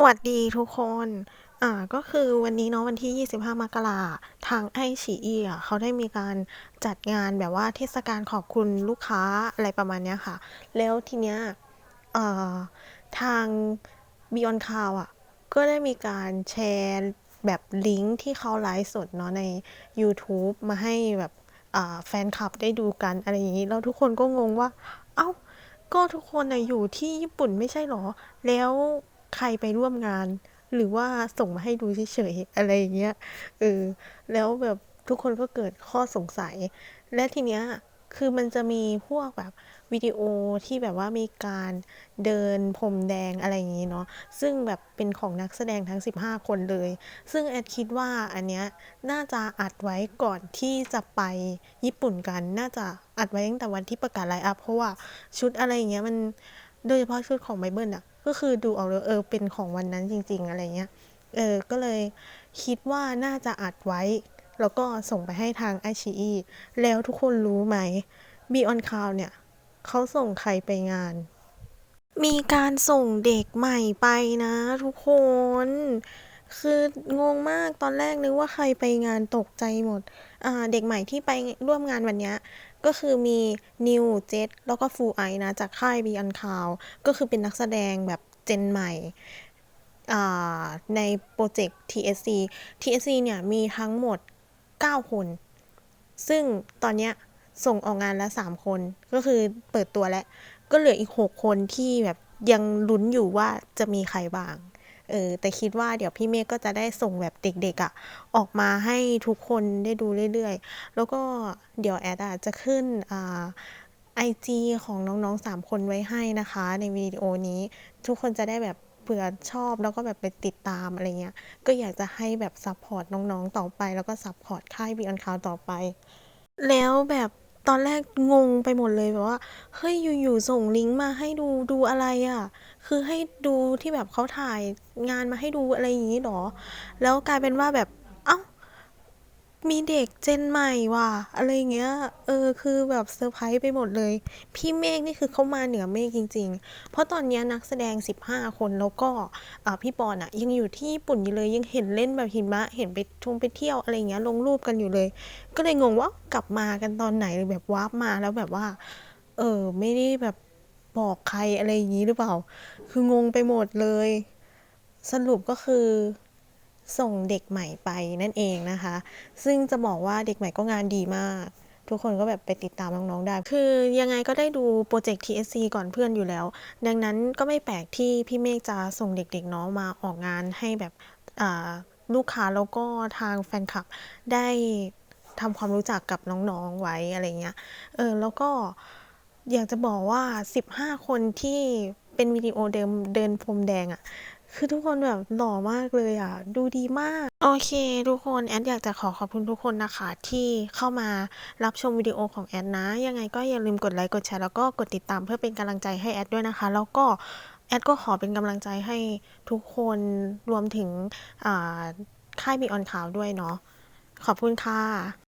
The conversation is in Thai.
สวัสดีทุกคน อ่า ก็คือวันนี้เนาะวันที่ 25 มกราทางไอฉีอีอะเขาได้มีการจัดงานแบบว่าเทศกาลขอบคุณลูกค้าอะไรประมาณเนี้ยค่ะ แล้วทีเนี้ยเอ่อทาง Beyond Cloud อะ ก็ได้มีการแชร์แบบลิงก์ที่เขาไลฟ์สดเนาะใน YouTube มาให้แบบแฟนคลับได้ดูกันอะไรอย่างนี้ แล้วทุกคนก็งงว่า เอ้า ก็ทุกคนนะอยู่ที่ญี่ปุ่นไม่ใช่หรอ แล้ว ใครไปร่วมงาน หรือว่าส่งมาให้ดูเฉยๆอะไรอย่างเงี้ยเออแล้วแบบทุกคนก็เกิดข้อสงสัย และทีเนี้ยคือมันจะมีพวกแบบวิดีโอที่แบบว่ามีการเดินพรมแดงอะไรอย่างงี้เนาะซึ่งแบบเป็นของนักแสดงทั้ง 15 คนเลย ซึ่งแอดคิดว่าอันเนี้ยน่าจะอัดไว้ก่อนที่จะไปญี่ปุ่นกัน น่าจะอัดไว้ตั้งแต่วันที่ประกาศไลน์อัพเพราะว่าชุดอะไรอย่างเงี้ยมัน โดยเฉพาะชุดของไบเบิลอะก็คือดูออกเลยเออเป็นของวันนั้นจริง ๆ อะไรเงี้ยเออก็เลยคิดว่าน่าจะอัดไว้ แล้วก็ส่งไปให้ทางไอชีอีแล้วทุกคนรู้ไหมบีออนคาวเนี่ยเขาส่งใครไปงาน มีการส่งเด็กใหม่ไปนะทุกคน คืองงมากตอนแรกนึกว่าใครไปงานตกใจหมด อ่า เด็กใหม่ที่ไปร่วมงานวันนี้ก็คือมีนิวเจษแล้วก็ฟูไอนะ จากค่าย Beyond Cloud ก็คือเป็นนักแสดงแบบเจนใหม่ในโปรเจกต์ TSC TSC เนี่ยมีทั้งหมด 9 คน ซึ่งตอนนี้ส่งออกงานแล้ว 3 คน ก็คือเปิดตัวแล้ว ก็เหลืออีก 6 คนที่แบบยังลุ้นอยู่ว่าจะมีใครบ้าง เออแต่คิดว่าเดี๋ยวพี่เมฆก็จะได้ส่งแบบเด็กๆอะ่ะออกมาให้ทุกคนได้ดูเรื่อยๆ แล้วก็เดี๋ยวแอดอะจะขึ้นอ่าไอจีของน้องๆ 3 คนไว้ให้นะคะ ในวิดีโอนี้ทุกคนจะได้แบบเผื่อชอบแล้วก็แบบไปติดตามอะไรเงี้ย ก็อยากจะให้แบบซัพพอร์ตน้องๆ ต่อไป แล้วก็ซัพพอร์ตค่าย Beyond Cloud ต่อไป แล้วแบบตอนแรกงงไปหมดเลยแบบว่า เฮ้ยอยู่ๆส่งลิงก์มาให้ดูดูอะไรอะ่ะ คือให้ดูที่แบบเขาถ่ายงานมาให้ดูอะไรอย่างนี้หรอ แล้วกลายเป็นว่าแบบ เอ้า มีเด็กเจนใหม่ว่ะ อะไรเงี้ย เออ คือแบบเซอร์ไพรส์ไปหมดเลย พี่เมฆนี่คือเขามาเหนือเมฆจริง ๆ เพราะตอนนี้นักแสดง 15 คนแล้วก็อ่าพี่ปอนอะยังอยู่ที่ญี่ปุ่นอยู่เลย ยังเห็นเล่นแบบหิมะ เห็นไปทงไปเที่ยวอะไรเงี้ย ลงรูปกันอยู่เลย ก็เลยงงว่ากลับมากันตอนไหนแบบวาร์ปมาแล้วแบบว่า เออ ไม่ได้แบบ บอกใครอะไรอย่างนี้หรือเปล่า คืองงไปหมดเลย สรุปก็คือส่งเด็กใหม่ไปนั่นเองนะคะ ซึ่งจะบอกว่าเด็กใหม่ก็งานดีมาก ทุกคนก็แบบไปติดตามน้องๆได้ คือยังไงก็ได้ดูโปรเจกต์ TSC ก่อนเพื่อนอยู่แล้ว ดังนั้นก็ไม่แปลกที่พี่เมฆจะส่งเด็กๆเนาะมาออกงานให้แบบลูกค้าแล้วก็ทางแฟนคลับได้ทำความรู้จักกับน้องๆไว้อะไรเงี้ย เออแล้วก็ อยากจะบอกว่า 15 คนที่เป็นวิดีโอเดิมเดินพรมแดงอะคือทุกคนแบบหล่อมากเลยอะ ดูดีมาก โอเค ทุกคนแอดอยากจะขอขอบคุณทุกคนนะคะ ที่เข้ามารับชมวิดีโอของแอดนะ ยังไงก็อย่าลืมกดไลค์กดแชร์แล้วก็กดติดตามเพื่อเป็นกำลังใจให้แอดด้วยนะคะ แล้วก็แอดก็ขอเป็นกำลังใจให้ทุกคนรวมถึงค่าย Beyond Cloud ด้วยเนาะขอบคุณค่ะ